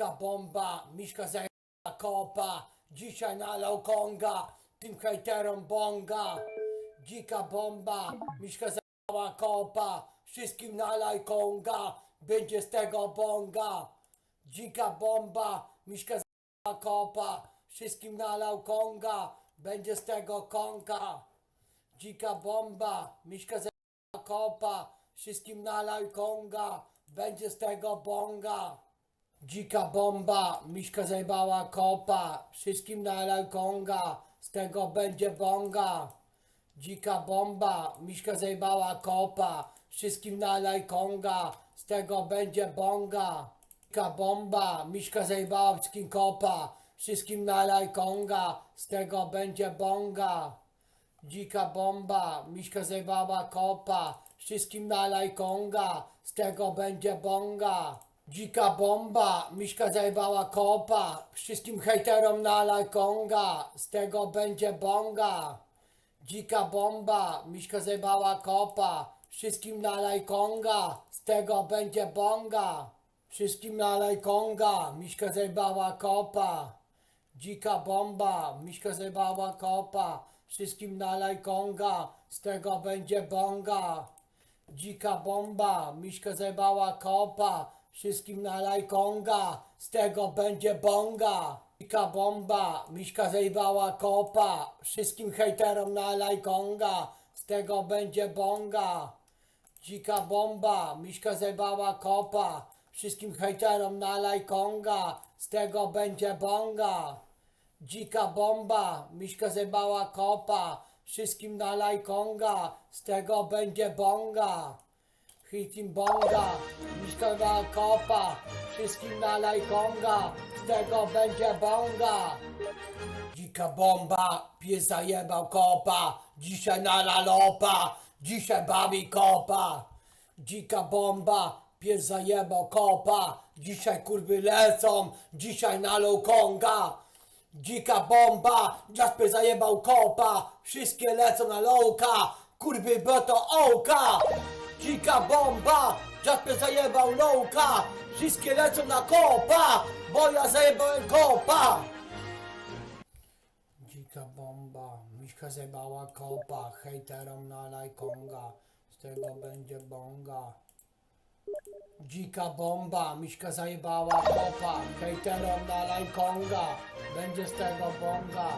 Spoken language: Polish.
Dzika bomba, Miśka zajęła kopa, dzisiaj nalał konga, tym hejterom bonga. Dzika bomba, Miśka zajęła kopa, wszystkim nalaj konga, będzie z tego bonga. Dzika bomba, Miśka zajęła kopa, wszystkim nalał konga, będzie z tego konga. Dzika bomba, Miśka zajęła kopa, wszystkim nalaj konga, będzie z tego bonga. Dzika bomba, Miśka zajebała kopa, wszystkim nalaj konga, z tego będzie bonga. Dzika bomba, Miśka zajebała kopa, wszystkim nalaj konga, z tego będzie bonga. Dzika bomba, Miśka zajebała wszystkim kopa, wszystkim nalaj konga, z tego będzie bonga. Dzika bomba, Miśka zajebała kopa, wszystkim nalaj konga, z tego będzie bonga. Dzika bomba, Miśka zajebała kopa, wszystkim hejterom nalaj konga, z tego będzie bonga. Dzika bomba, Miśka zajebała kopa, wszystkim nalaj konga, z tego będzie bonga. Wszystkim nalaj konga, Miśka zajebała kopa. Dzika bomba, Miśka zajebała kopa, wszystkim nalaj konga, z tego będzie bonga. Dzika bomba, Miśka zajebała kopa, wszystkim nalaj konga, z tego będzie bonga. Dzika bomba, Miśka zajebała kopa, wszystkim hejterom nalaj konga, z tego będzie bonga. Dzika bomba, Miśka zajebała kopa, wszystkim hejterom nalaj konga, z tego będzie bonga. Dzika bomba, Miśka zajebała kopa, wszystkim nalaj konga, z tego będzie bonga. Hitim bonga, Miśka zajebała kopa, wszystkim nalaj konga, z tego będzie bonga. Dzika bomba, pies zajebał kopa, dzisiaj na lalopa, dzisiaj bawi kopa. Dzika bomba, pies zajebał kopa, dzisiaj kurwy lecą, dzisiaj na konga. Dzika bomba, Jasper zajebał kopa, wszystkie lecą na lowka, kurwy bo to ołka. Dzika bomba, Jasper zajebał lowka, wszystkie lecą na kopa, bo ja zajebałem kopa. Dzika bomba, Miśka zajebała kopa, hejterom nalaj konga, z tego będzie bonga. Dzika bomba, Miśka zajebała kopa, hejterom nalaj konga, będzie z tego bonga.